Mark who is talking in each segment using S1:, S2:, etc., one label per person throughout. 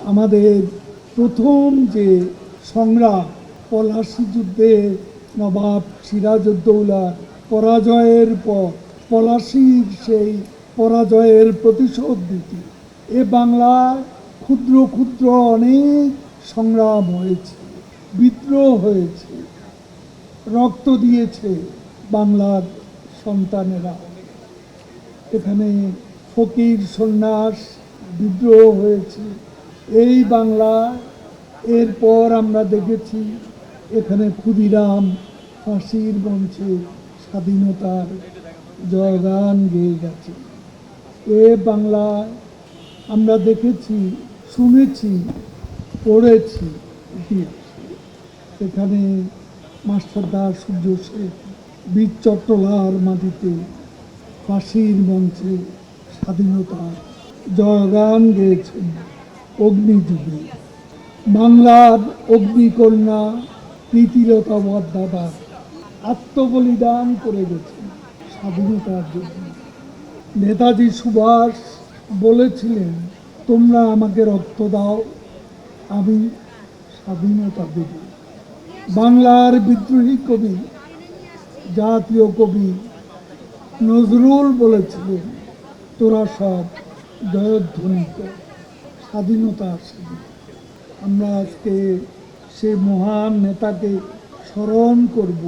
S1: আমাদের প্রথম যে সংগ্রাম, পলাশি যুদ্ধে নবাব সিরাজউদ্দৌলার পরাজয়ের পর পলাশির সেই পরাজয়ের প্রতিশোধ দিতে এ বাংলায় ক্ষুদ্র ক্ষুদ্র অনেক সংগ্রাম হয়েছে, বিদ্রোহ হয়েছে, রক্ত দিয়েছে বাংলার সন্তানেরা। এখানে ফকির সন্ন্যাস বিদ্রোহ হয়েছে। এই বাংলা, এরপর আমরা দেখেছি এখানে ক্ষুদিরাম ফাঁসির মঞ্চে স্বাধীনতার জয়গান গেয়ে গেছে। এ বাংলায় আমরা দেখেছি, শুনেছি, পড়েছি এখানে মাস্টারদা সূর্য শেখ, বীর চট্টলার মাটিতে ফাঁসির মঞ্চে স্বাধীনতার জয়গান গেয়েছেন। অগ্নিযুগে। বাংলার অগ্নিকন্যা প্রীতিলতা বদ্দাদা আত্মবলিদান করে গেছেন স্বাধীনতার জন্য। নেতাজি সুভাষ বলেছিলেন, তোমরা আমাকে রক্ত দাও, আমি স্বাধীনতা দেব। বাংলার বিদ্রোহী কবি, জাতীয় কবি নজরুল বলেছিলেন, তোরা সব জয়ধ্বনি কর। স্বাধীনতা আসেনি আমরা আজকে সে মহান নেতাকে স্মরণ করব।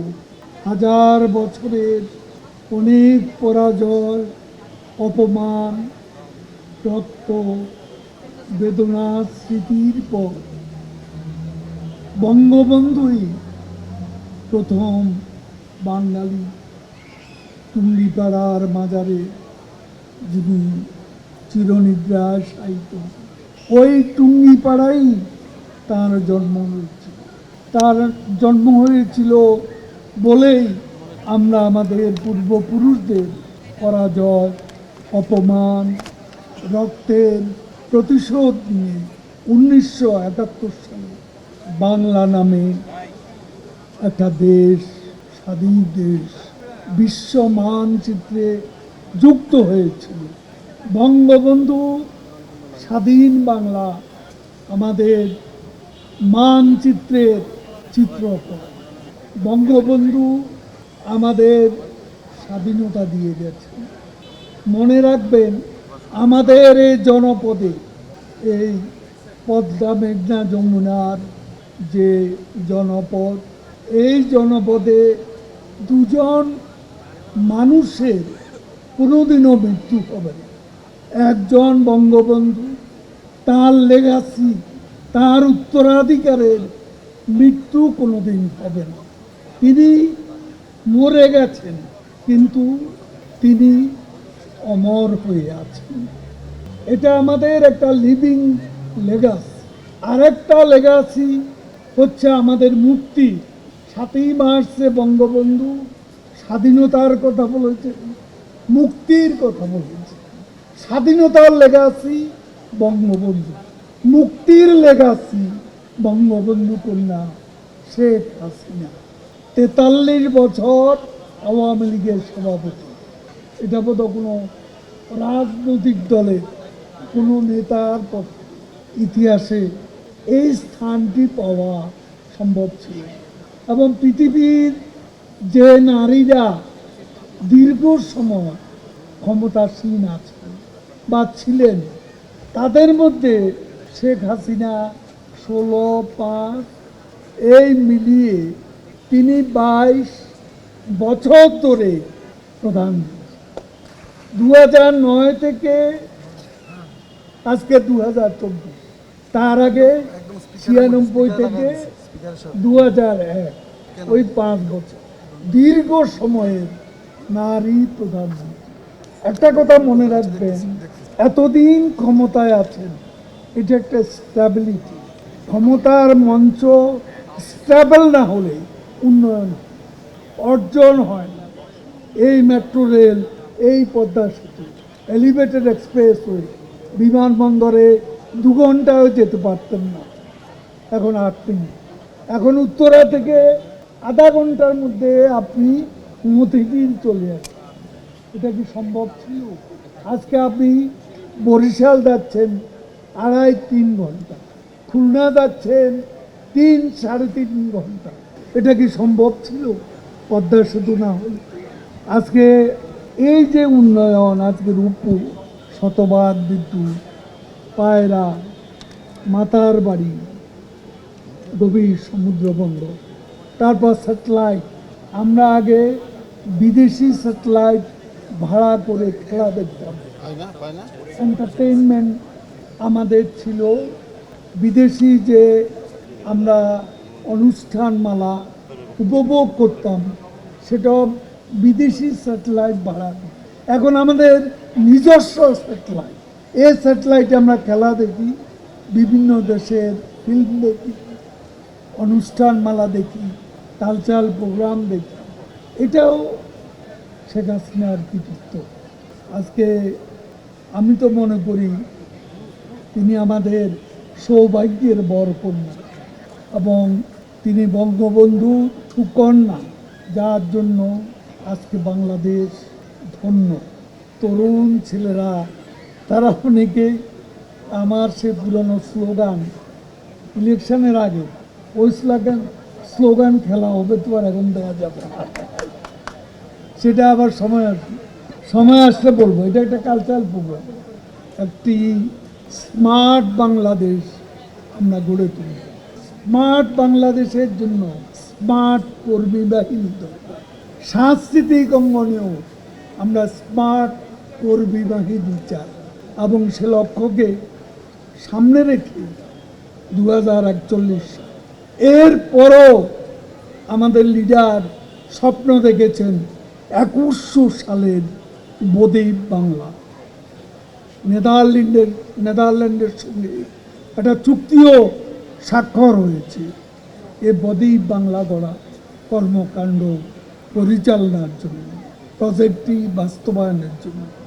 S1: হাজার বছরের অনেক পরাজয়, অপমান, রক্ত, বেদনা স্মৃতির পর বঙ্গবন্ধুই প্রথম বাঙালি টুঙ্গিপাড়ার মাজারে যিনি চিরনিদ্রায় সাহিত্য ওই টুঙ্গি টুঙ্গিপাড়াই তার জন্ম হয়েছিল। তার জন্ম হয়েছিল বলেই আমরা আমাদের পূর্বপুরুষদের পরাজয়, অপমান, রক্তের প্রতিশোধ নিয়ে উনিশশো একাত্তর সালে বাংলা নামে একটা দেশ, স্বাধীন দেশ, বিশ্ব মানচিত্রে যুক্ত হয়েছিল। বঙ্গবন্ধু স্বাধীন বাংলা আমাদের মানচিত্রের চিত্রকর বঙ্গবন্ধু আমাদের স্বাধীনতা দিয়ে গেছে। মনে রাখবেন, আমাদের এই জনপদে, এই পদ্মা মেঘনা যমুনার যে জনপদ, এই জনপদে দুজন মানুষের কোনোদিনও মৃত্যু হবে না। একজন বঙ্গবন্ধু, তার লেগাসি তার উত্তরাধিকারের মৃত্যু কোনোদিন হবে না। তিনি মরে গেছেন, কিন্তু তিনি অমর হয়ে আছেন। এটা আমাদের একটা লিভিং লেগাসি আরেকটা লেগাসি হচ্ছে আমাদের মুক্তি। সাতই মার্চে বঙ্গবন্ধু স্বাধীনতার কথা বলেছেন, মুক্তির কথা বলেছেন। স্বাধীনতার লেগাসি বঙ্গবন্ধু। মুক্তির লেগাসি বঙ্গবন্ধু কন্যা শেখ হাসিনা। তেতাল্লিশ বছর আওয়ামী লীগের সভাপতি। এটা বোধ কোনো রাজনৈতিক দলের, কোনো নেতার ইতিহাসে এই স্থানটি পাওয়া সম্ভব ছিল। এবং পৃথিবীর যে নারীরা দীর্ঘ সময় ক্ষমতাসীন আছেন বা ছিলেন। তাদের মধ্যে শেখ হাসিনা ষোলো পাঁচ এই মিলিয়ে তিনি বাইশ বছর ধরে প্রধান। দু হাজার নয় থেকে আজকে দু হাজার চব্বিশ। তার আগে ছিয়ানব্বই থেকে দু হাজার এক ওই পাঁচ বছর। দীর্ঘ সময়ের নারী প্রধানমন্ত্রী। একটা কথা মনে রাখবেন এতদিন ক্ষমতায় আছেন, এটা একটা স্ট্যাবিলিটি ক্ষমতার মঞ্চ স্ট্যাবল না হলে উন্নয়ন অর্জন হয় না। এই মেট্রো রেল এই পদ্মা সেতু এলিভেটেড এক্সপ্রেসওয়ে বিমানবন্দরে দু ঘন্টাও যেতে পারতেন না। এখন আট মিনিট এখন উত্তরা থেকে আধা ঘণ্টার মধ্যে আপনি মতিঝিল চলে আসেন এটা কি সম্ভব ছিল? আজকে আপনি বরিশাল যাচ্ছেন আড়াই তিন ঘণ্টা, খুলনা যাচ্ছেন তিন, সাড়ে তিন ঘণ্টা। এটা কি সম্ভব ছিল? পদ্মা সেতু না হলে। আজকে এই যে উন্নয়ন, আজকে রূপপুর শতবাদ বিদ্যুৎ, পায়রা, মাতার বাড়ি, গভীর সমুদ্র বন্দর তারপর স্যাটেলাইট। আমরা আগে বিদেশি স্যাটেলাইট ভাড়া করে খেলা দেখতাম। এন্টারটেইনমেন্ট আমাদের ছিল বিদেশি যে আমরা অনুষ্ঠানমালা উপভোগ করতাম, সেটা বিদেশি স্যাটেলাইট ভাড়া এখন আমাদের নিজস্ব স্যাটেলাইট এ স্যাটেলাইটে আমরা খেলা দেখি, বিভিন্ন দেশের ফিল্ম দেখি, অনুষ্ঠানমালা দেখি কালচারাল প্রোগ্রাম দেখি। এটাও শেখ হাসিনার কৃতিত্ব। আজকে আমি তো মনে করি তিনি আমাদের সৌভাগ্যের বর কন্যা এবং তিনি বঙ্গবন্ধু সুকন্যা, যার জন্য আজকে বাংলাদেশ ধন্য। তরুণ ছেলেরা, তারা অনেকে আমার সে পুরনো স্লোগান, ইলেকশনের আগে ওই স্লোগান স্লোগান খেলা হবে তো আর এখন দেওয়া যাবে সেটা আবার সময় আসবে। সময় আসলে বলব, এটা একটা কালচারাল প্রোগ্রাম একটি স্মার্ট বাংলাদেশ আমরা গড়ে তুলি। স্মার্ট বাংলাদেশের জন্য স্মার্ট কর্মী বাহিনী দরকার সাংস্কৃতিক অঙ্গনেও আমরা স্মার্ট কর্মী বাহিনী চাই এবং সে লক্ষ্যকে সামনে রেখে দু হাজার একচল্লিশ এরপরও আমাদের লিডার স্বপ্ন দেখেছেন একুশশো সালের বদ্বীপ বাংলা। নেদারল্যান্ডের নেদারল্যান্ডের সঙ্গে একটা চুক্তিও স্বাক্ষর হয়েছে। এ বদ্বীপ বাংলা গড়া কর্মকাণ্ড পরিচালনার জন্য প্রজেক্টটি বাস্তবায়নের জন্য।